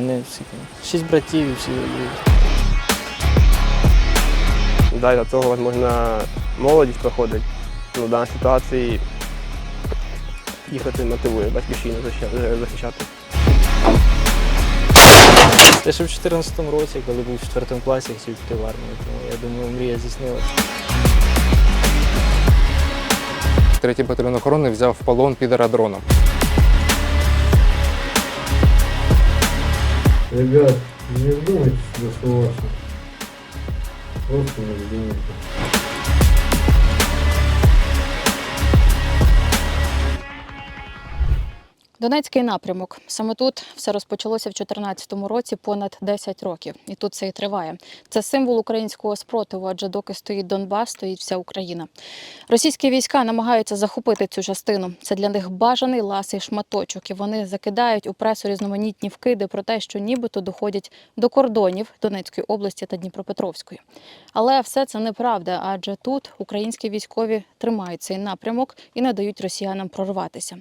Мене всі, шість братів і всі воюють. Да, для цього, можливо, молодість проходить. Ну, в даній ситуації їхати мотивує батьківщину захищати. Я ще в 14-му році, коли був в 4 класі, хотів піти в армію, тому я думаю, мрія здійснилася. Третій батальйон охорони взяв в полон підера дроном. Ребят, не вдумайтесь что слова. Просто не вдумайтесь. Донецький напрямок. Саме тут все розпочалося в 2014 році понад 10 років, і тут це і триває. Це символ українського спротиву, адже доки стоїть Донбас, стоїть вся Україна. Російські війська намагаються захопити цю частину. Це для них бажаний ласий шматочок, і вони закидають у пресу різноманітні вкиди про те, що нібито доходять до кордонів Донецької області та Дніпропетровської. Але все це неправда, адже тут українські військові тримають цей напрямок і не дають росіянам прорватися.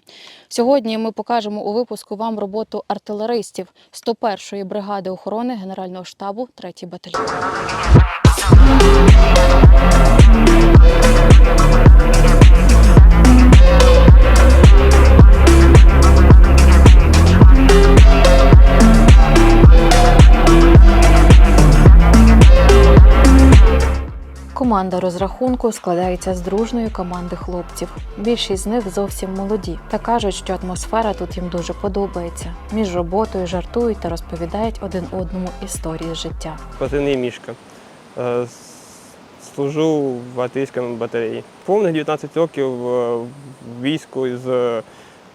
Сьогодні ми покажемо у випуску вам роботу артилеристів 101-ї бригади охорони Генерального штабу 3-й батальйон. Команда розрахунку складається з дружної команди хлопців. Більшість з них зовсім молоді та кажуть, що атмосфера тут їм дуже подобається. Між роботою жартують та розповідають один одному історії життя. Позивний мішка. Е, Служу в артилерійському батареї. Повних 19 років е, в війську з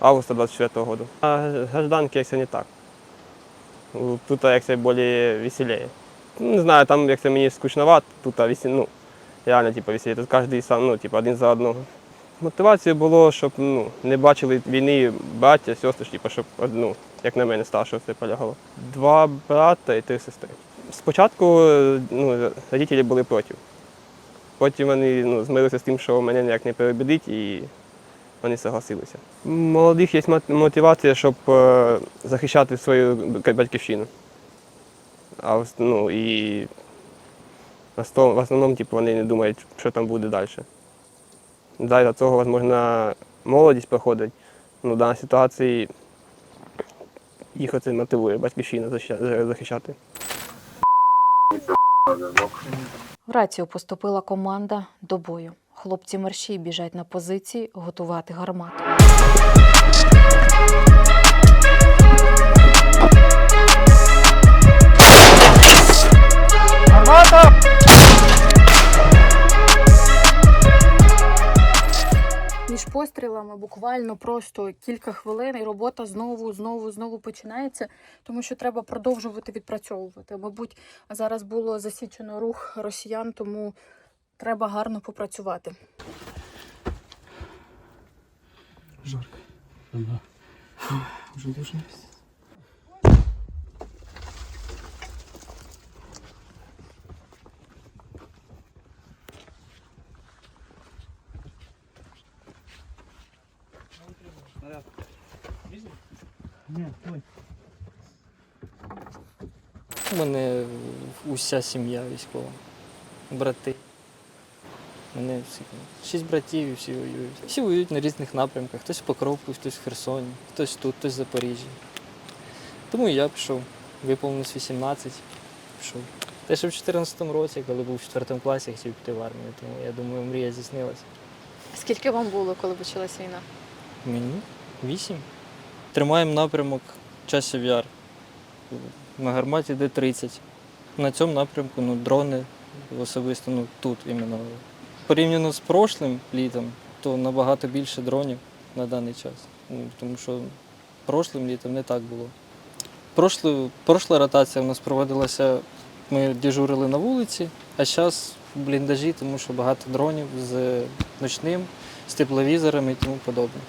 августа 24 року. А гражданки як це не так. Тут як це більш веселіє. Не знаю, там як це мені скучновато, тут ну, реально типу. Тут кожен сам, ну, типу, один за одного. Мотивація було, щоб ну, не бачили війни браття, сестри, типу, щоб ну, як на мене старшого це полягало. Два брата і три сестри. Спочатку ну, родителі були проти. Потім вони ну, змирилися з тим, що мене ніяк не перебідить, і вони согласилися. У молодих є мотивація, щоб е, захищати свою батьківщину. А ну, і в основ- основному типу, вони не думають, що там буде далі. Для цього, можливо, молодість проходить. Ну, в даній ситуації їх оце мотивує батьківщину заща- захищати. В рацію поступила команда до бою. Хлопці мерщій біжать на позиції готувати гармату. Між пострілами буквально просто кілька хвилин, і робота знову, знову, знову починається, тому що треба продовжувати відпрацьовувати. Мабуть, зараз було засічено рух росіян, тому треба гарно попрацювати. У мене уся сім'я військова. Брати. Мене всі, шість братів і всі воюють. Всі воюють на різних напрямках. Хтось в Покровку, хтось в Херсоні, хтось тут, хтось в Запоріжжі. Тому і я пішов. Виповнилось 18, пішов. Та ще в 14-му році, коли був в 4 класі, хотів піти в армію, тому я думаю, мрія здійснилася. Скільки вам було, коли почалась війна? Мені вісім. Тримаємо напрямок часів яр. На гарматі Д-30. На цьому напрямку ну, дрони особисто ну, тут іменно. Порівняно з прошлим літом, то набагато більше дронів на даний час. Ну, тому що прошлим літом не так було. Прошлу, прошла ротація у нас проводилася, ми дежурили на вулиці, а зараз бліндажі, тому що багато дронів з ночним, з тепловізорами і тому подобне.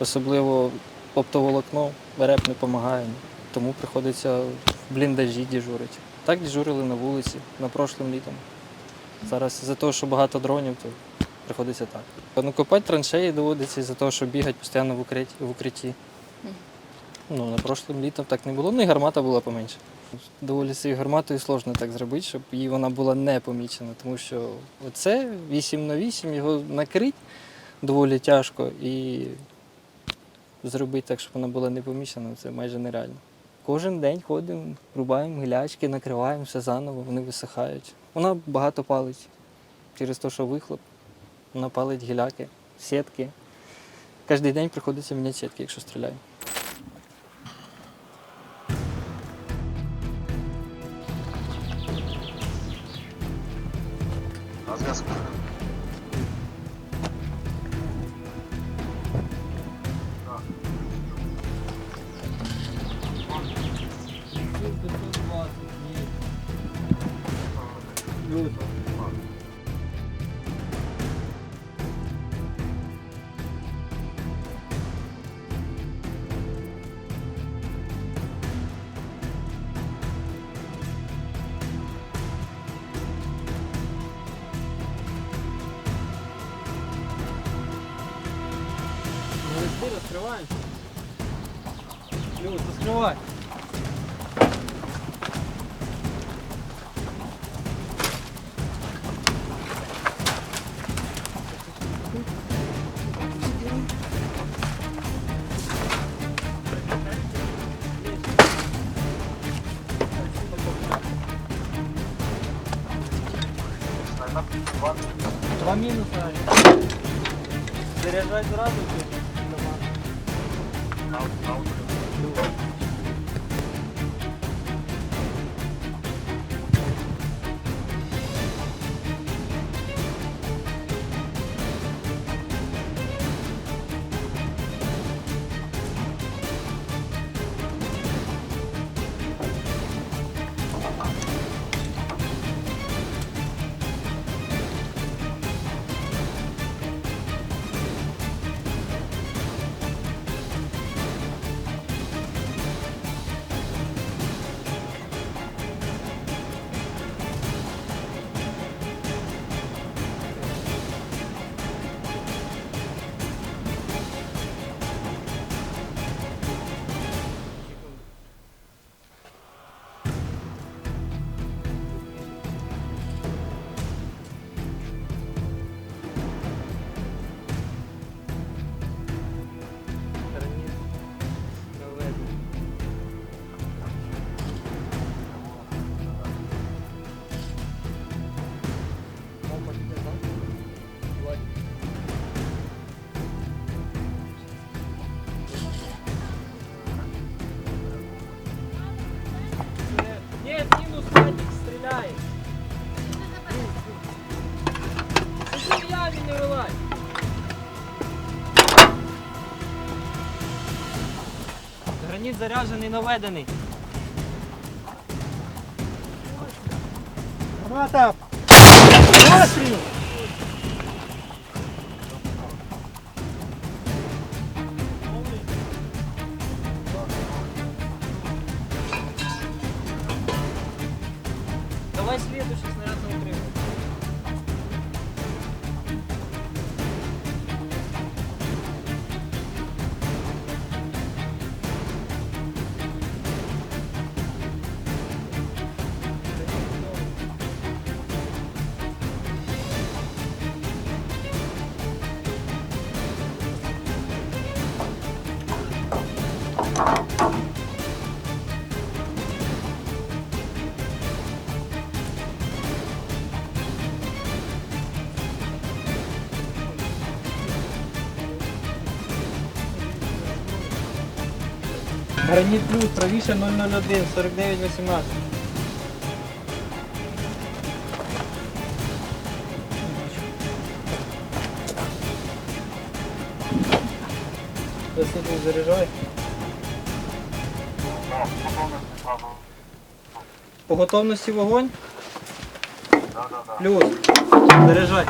Особливо оптоволокно, реп не допомагає, тому приходиться в бліндажі дежурити. Так дежурили на вулиці, на прошлим літом. Зараз за те, що багато дронів, то приходиться так. Ну, копати траншеї доводиться за того, що бігати постійно в укритті. В укритті. Ну, на прошлим літом так не було, ну і гармата була поменше. Доволі цією гарматою сложно так зробити, щоб її вона була не помічена, тому що оце 8 на 8 його накрити доволі тяжко і зробити так, щоб вона була не помічена, це майже нереально. Кожен день ходимо, рубаємо гілячки, накриваємо все заново, вони висихають. Вона багато палить через те, що вихлоп. Вона палить гіляки, сітки. Кожен день приходиться міняти сітки, якщо стріляю. Молодці, Два мінуса. Заряджай Аут, Нет, заряджений, наведений. Гармата! Постріл! Давай следующий Граніт плюс, правіше 001, 49, 18. Засідний заряджай. По готовності вогонь? Плюс. Заряджай.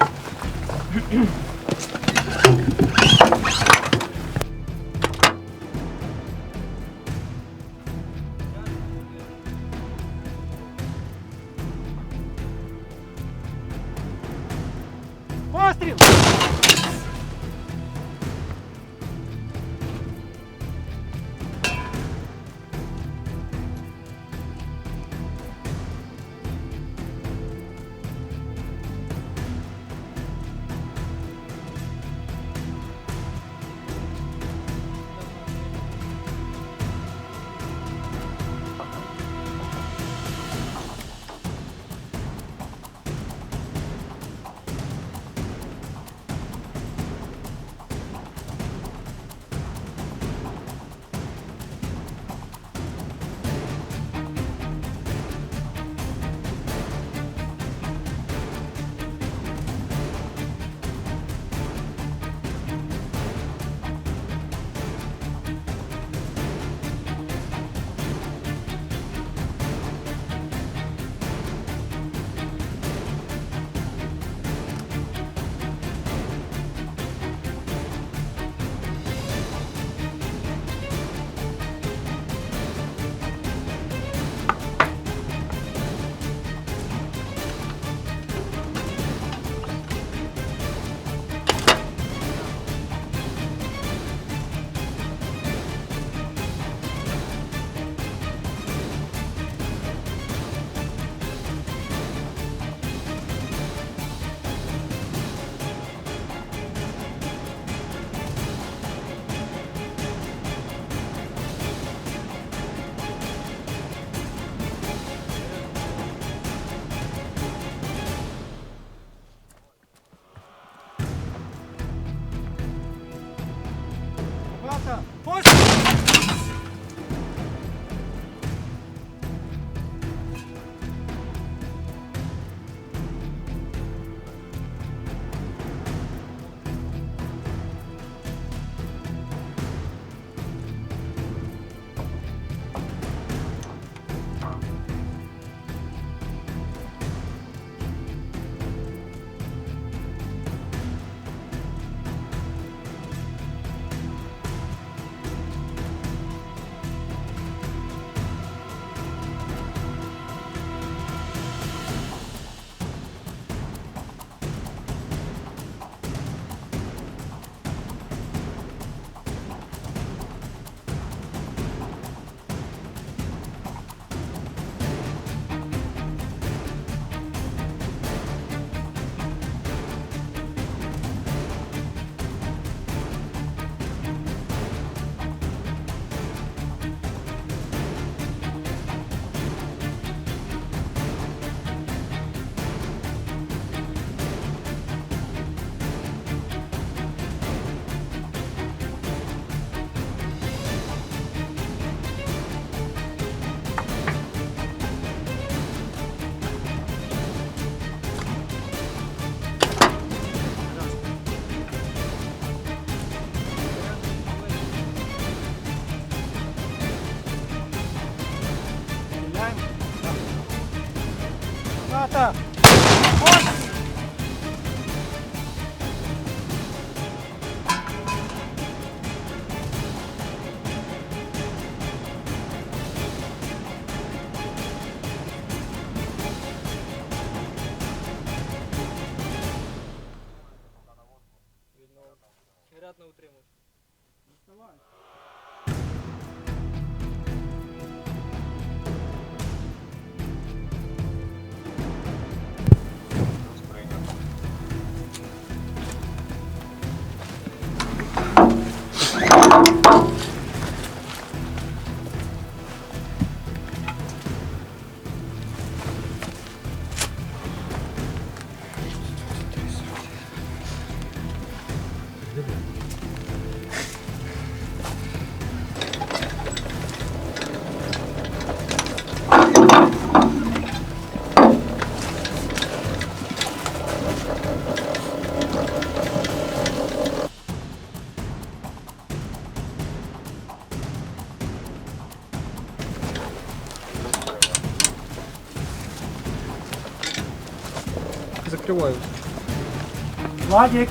Maciek,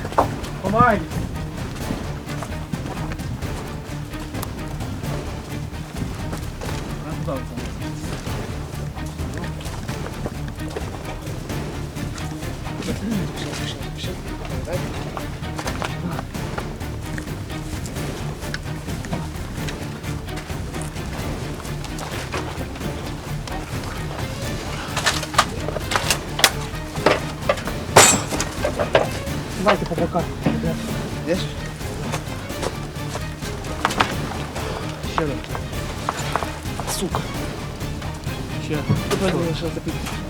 komm rein. Давайте по боках. Ще раз. Сука. Ще. Давай, давай, ще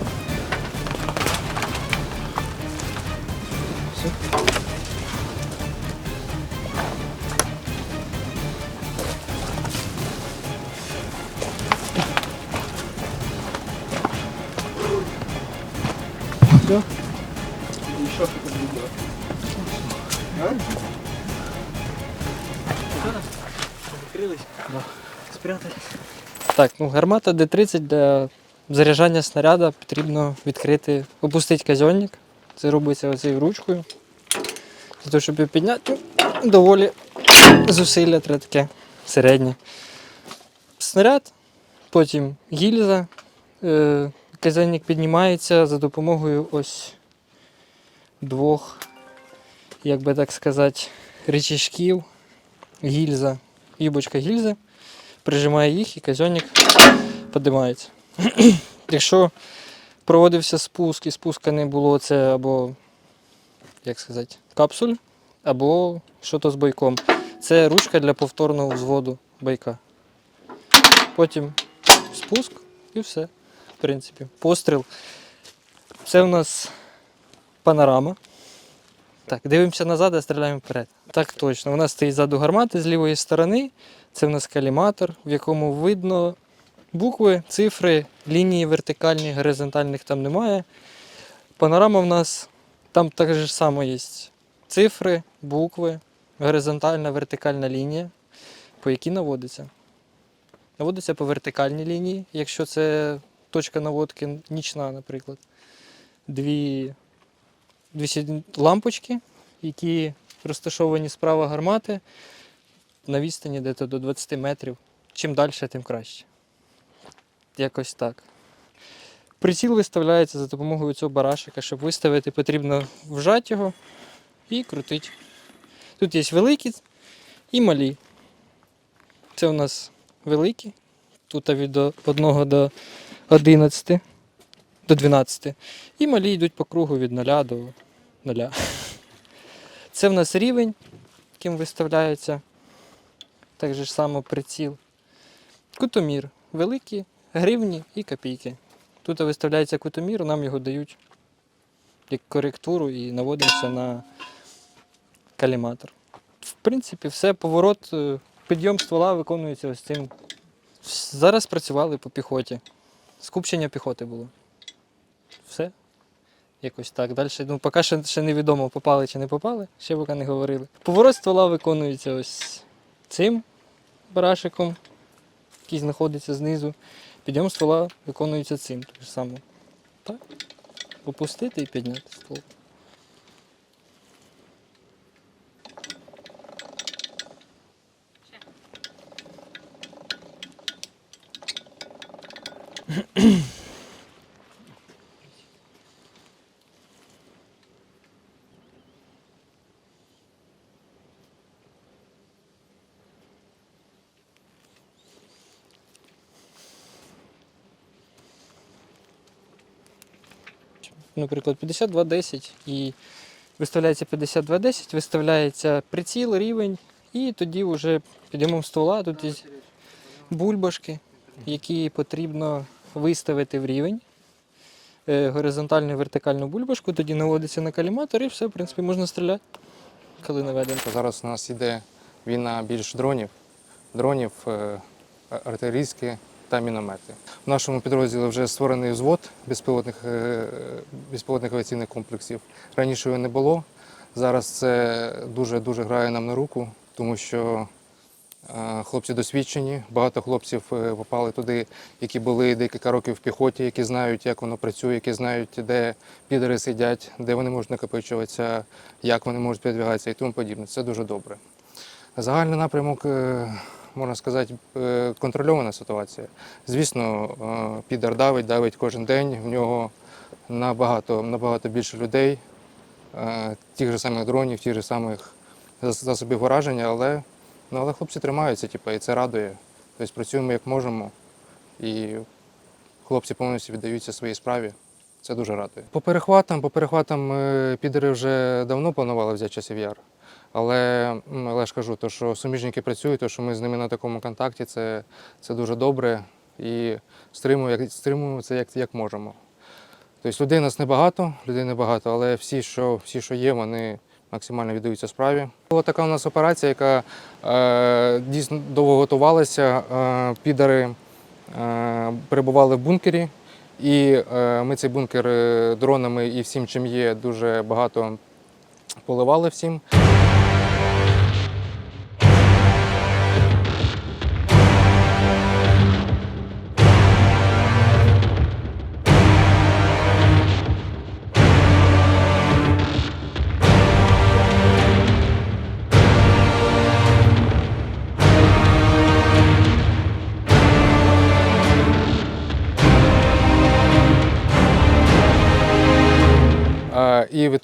Так, ну гармата Д-30 для заряджання снаряда потрібно відкрити, опустити казьонник. Це робиться оцією ручкою. Для того, щоб його підняти, доволі зусилля треба таке середнє. Снаряд, потім гільза. Е, казьонник піднімається за допомогою ось двох, як би так сказати, речішків, гільза, юбочка гільзи прижимає їх і казьонник піднімається. Якщо проводився спуск і спуска не було, це або, як сказати, капсуль, або що-то з бойком. Це ручка для повторного взводу бойка. Потім спуск і все. В принципі, постріл. Це у нас панорама. Так, дивимося назад, а стріляємо вперед. Так точно. У нас стоїть ззаду гармати з лівої сторони. Це в нас каліматор, в якому видно букви, цифри, лінії вертикальні, горизонтальних там немає. Панорама в нас там так же само є цифри, букви, горизонтальна, вертикальна лінія, по якій наводиться. Наводиться по вертикальній лінії, якщо це точка наводки нічна, наприклад. Дві, дві лампочки, які розташовані справа гармати на відстані десь до 20 метрів. Чим далі, тим краще. Якось так. Приціл виставляється за допомогою цього барашика. Щоб виставити, потрібно вжати його і крутити. Тут є великі і малі. Це у нас великі. Тут від 1 до 11, до 12. І малі йдуть по кругу від 0 до 0. Це в нас рівень, яким виставляється так же ж само приціл. Кутомір. Великі, гривні і копійки. Тут виставляється кутомір, нам його дають як коректуру і наводимося на каліматор. В принципі, все, поворот, е, підйом ствола виконується ось цим. Зараз працювали по піхоті. Скупчення піхоти було. Все. Якось так. Далі, ну, поки ще, ще невідомо, попали чи не попали, ще поки не говорили. Поворот ствола виконується ось цим барашиком, який знаходиться знизу. Підйом ствола виконується цим. Так само. Так. опустити і підняти ствол. Наприклад, 5210 і виставляється 5210, виставляється приціл, рівень, і тоді вже підйомом ствола тут є бульбашки, які потрібно виставити в рівень. е, Горизонтальну і вертикальну бульбашку, тоді наводиться на каліматор і все, в принципі, можна стріляти, коли наведено. Зараз у нас йде війна більш дронів, дронів, е, артилерійські та міномети. В нашому підрозділі вже створений взвод безпілотних, е, безпілотних авіаційних комплексів. Раніше його не було. Зараз це дуже-дуже грає нам на руку, тому що е, хлопці досвідчені. Багато хлопців е, попали туди, які були декілька років в піхоті, які знають, як воно працює, які знають, де підери сидять, де вони можуть накопичуватися, як вони можуть передвигатися і тому подібне. Це дуже добре. Загальний напрямок, можна сказати, е, контрольована ситуація. Звісно, е, підар давить, давить кожен день. В нього набагато, набагато більше людей, е, тих же самих дронів, тих же самих засобів враження, але, ну, але хлопці тримаються, типу, і це радує. Тобто працюємо як можемо, і хлопці повністю віддаються своїй справі. Це дуже радує. По перехватам, по перехватам підери вже давно планували взяти часів яр. Але, але ж кажу, то, що суміжники працюють, то, що ми з ними на такому контакті, це, це дуже добре. І стримуємо, стримуємо це як, як можемо. Тобто людей нас небагато, людей небагато, але всі, що, всі, що є, вони максимально віддаються справі. Була така у нас операція, яка е, дійсно довго готувалася. Е, підари е, перебували в бункері, і е, ми цей бункер е, дронами і всім, чим є, дуже багато поливали всім.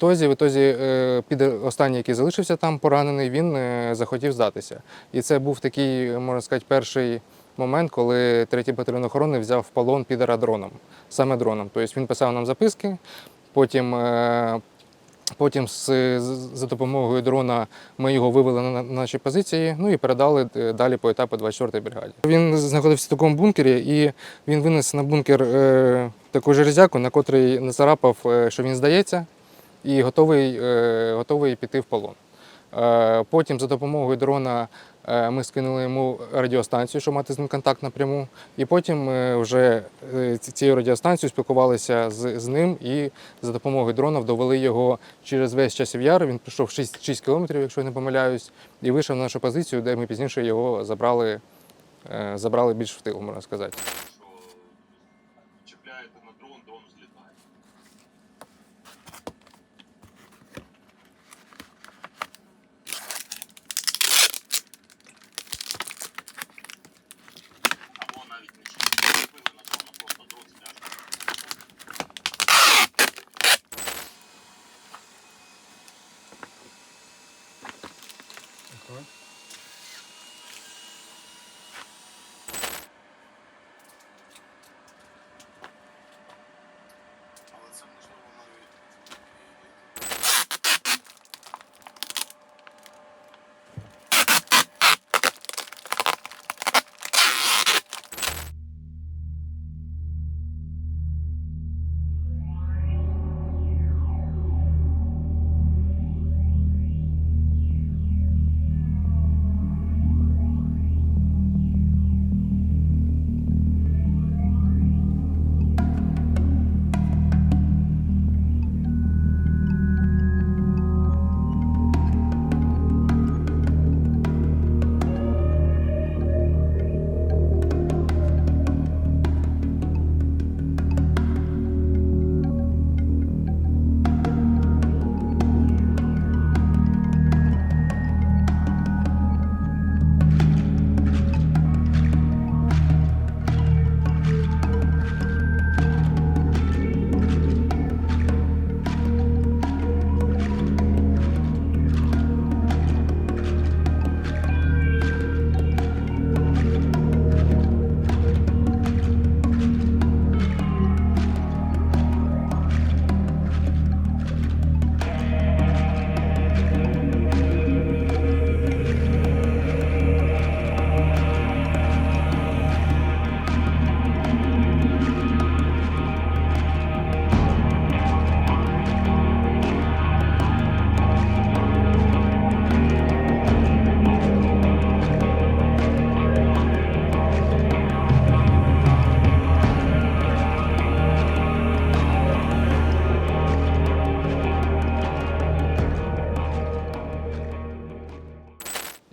Ітозі, в ітозі е, під останній, який залишився там, поранений, він е, захотів здатися. І це був такий, можна сказати, перший момент, коли третій батальйон охорони взяв полон підера дроном, саме дроном. Тобто він писав нам записки, потім. е, Потім за допомогою дрона ми його вивели на на наші позиції, ну і передали далі по етапу 24-ї бригаді. Він знаходився в такому бункері, і він винес на бункер таку железяку, на котрий нацарапав, що він здається, і готовий, е, готовий піти в полон. Е, Потім за допомогою дрона е, ми скинули йому радіостанцію, щоб мати з ним контакт напряму. І потім вже цією радіостанцією спілкувалися з, з ним і за допомогою дрона довели його через весь часів яр. Він пройшов 6, 6 кілометрів, якщо я не помиляюсь, і вийшов на нашу позицію, де ми пізніше його забрали, забрали більш в тил, можна сказати.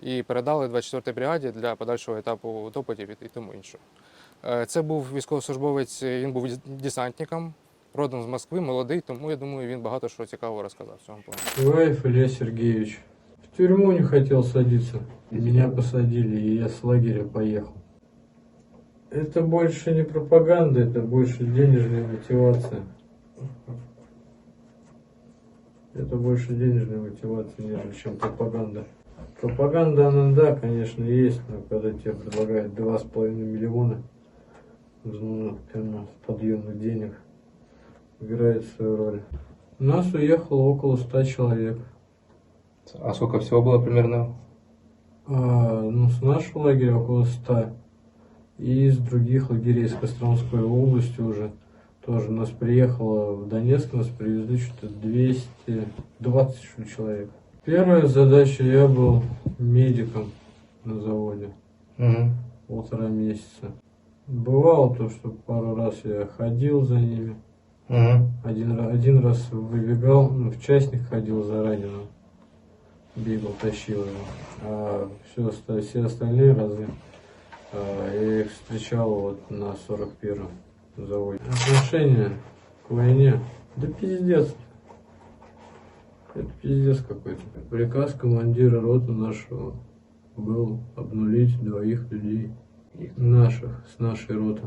і передали 24-й бригаді для подальшого етапу допитів і тому іншого. Е, Це був військовослужбовець, він був десантником, родом з Москви, молодий, тому я думаю, він багато що цікавого розказав в цьому плані. Иваев Илья Сергеевич. В тюрьму не хотел садиться. Меня посадили, и я с лагеря поехал. Это больше не пропаганда, это больше денежная мотивация. Это больше денежная мотивация, нежели чем пропаганда. Пропаганда, она, да, конечно, есть, но когда тебе предлагают два с половиной миллиона ну, подъемных денег, играет свою роль. У нас уехало около ста человек. А сколько всього було примерно? А, ну, с нашего лагеря около 100. И из других лагерей, из Костромской области уже тоже нас приехало в Донецк, нас привезли что-то 220 что ли, человек. Первая задача, я был медиком на заводе полтора месяца. Бывало то, что пару раз я ходил за ними. Один, ра- один раз выбегал, ну, в частник ходил за раненым. Бегал, тащил его. А все, все остальные разы а, я их встречал вот на 41-м заводе. Отношение к войне, да пиздец. Это пиздец какой-то. Приказ командира роты нашего был обнулить двоих людей. Наших, с нашей роты.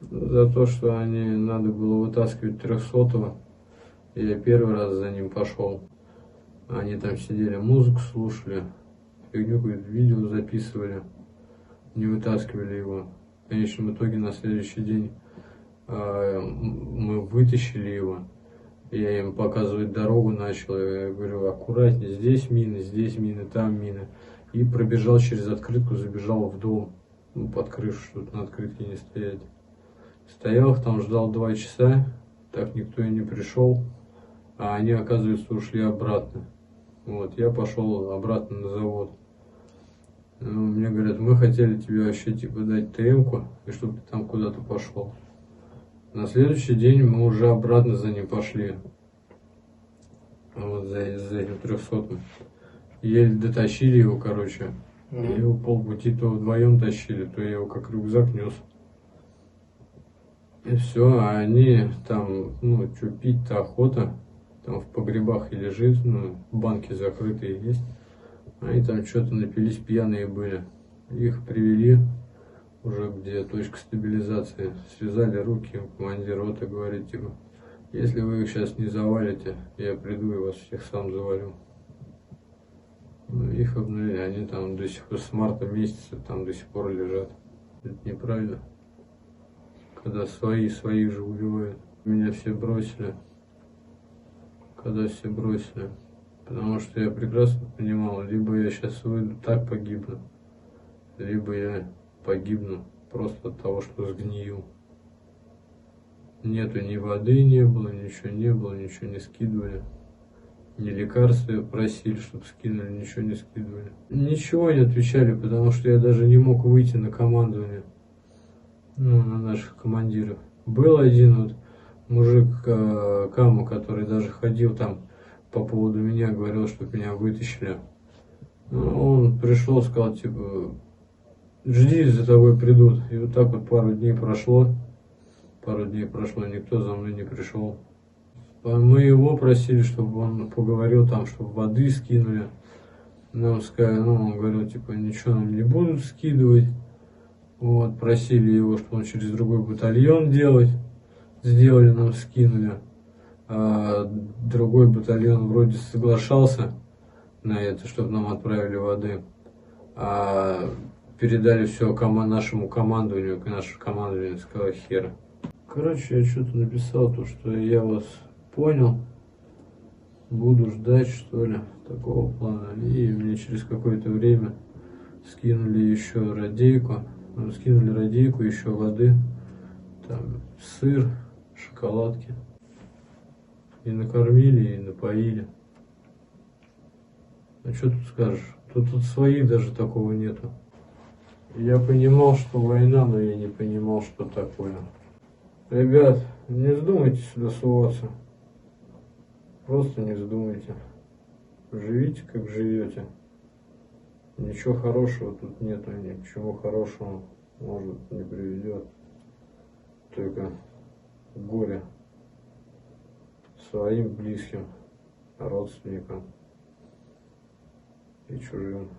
За то, что они надо было вытаскивать трехсотого. Я первый раз за ним пошел. Они там сидели, музыку слушали, фигню какую-то, видео записывали, не вытаскивали его. В конечном итоге на следующий день м- мы вытащили его. Я им показывать дорогу начал. Я говорю, аккуратнее, здесь мины, здесь мины, там мины. И пробежал через открытку, забежал в дом, ну, под крышу, чтобы на открытке не стоять. Стоял там, ждал два часа, так никто и не пришел, а они, оказывается, ушли обратно. Вот, я пошел обратно на завод. Ну, мне говорят, мы хотели тебе вообще типа дать ТМ-ку, и чтобы ты там куда-то пошел. На следующий день мы уже обратно за ним пошли. Вот за, за этим трехсотым. Еле дотащили его, короче. И его полпути то вдвоем тащили, то я его как рюкзак нес. И все, а они там, ну, что пить-то охота. Там в погребах и лежит, ну, банки закрытые есть. Они там что-то напились, пьяные были. Их привели уже где точка стабилизации. Связали руки, командир роты говорит, типа, если вы их сейчас не завалите, я приду и вас всех сам завалю. Ну, их обнулили, они там до сих пор с марта месяца там до сих пор лежат. Это неправильно. Когда свои своих же убивают. Меня все бросили. Когда все бросили. Потому что я прекрасно понимал, либо я сейчас выйду так погибну, либо я погибну просто от того, что сгнию. Нету ни воды не было, ничего не было, ничего не скидывали. Ни лекарства просили, чтобы скинули, ничего не скидывали. Ничего не отвечали, потому что я даже не мог выйти на командование. Ну, на наших командиров. Был один вот мужик э, Каму, который даже ходил там по поводу меня, говорил, чтобы меня вытащили. Ну, он пришел, сказал, типа, жди, за тобой придут. И вот так вот пару дней прошло. Пару дней прошло, никто за мной не пришел. Мы его просили, чтобы он поговорил там, чтобы воды скинули. Нам сказали, ну, он говорил, типа, ничего нам не будут скидывать. Вот, просили его, чтобы он через другой батальон делать. Сделали, нам скинули. А другой батальон вроде соглашался на это, чтобы нам отправили воды. А передали все кома- нашему командованию, наше командование сказало хер. Короче, я что-то написал, то, что я вас понял, буду ждать, что ли, такого плана. И мне через какое-то время скинули еще радейку, ну, скинули радейку, еще воды, там сыр, шоколадки. И накормили, и напоили. А что тут скажешь? Тут, тут своих даже такого нету. Я понимал, что война, но я не понимал, что такое. Ребят, не вздумайте сюда суваться. Просто не вздумайте. Живите, как живете. Ничего хорошего тут нету, ни к чему хорошему, может, не приведет. Только горе своим близким, родственникам и чужим.